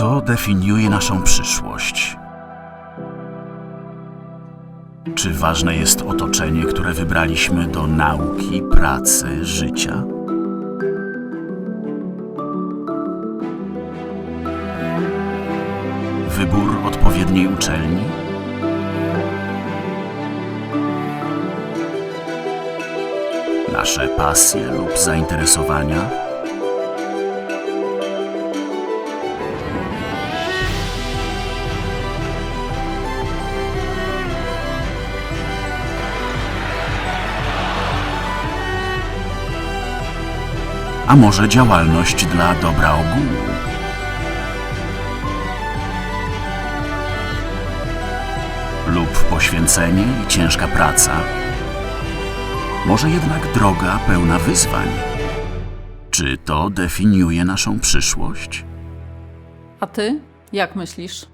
Co definiuje naszą przyszłość? Czy ważne jest otoczenie, które wybraliśmy do nauki, pracy, życia? Wybór odpowiedniej uczelni? Nasze pasje lub zainteresowania? A może działalność dla dobra ogółu? Lub poświęcenie i ciężka praca? Może jednak droga pełna wyzwań? Czy to definiuje naszą przyszłość? A ty? Jak myślisz?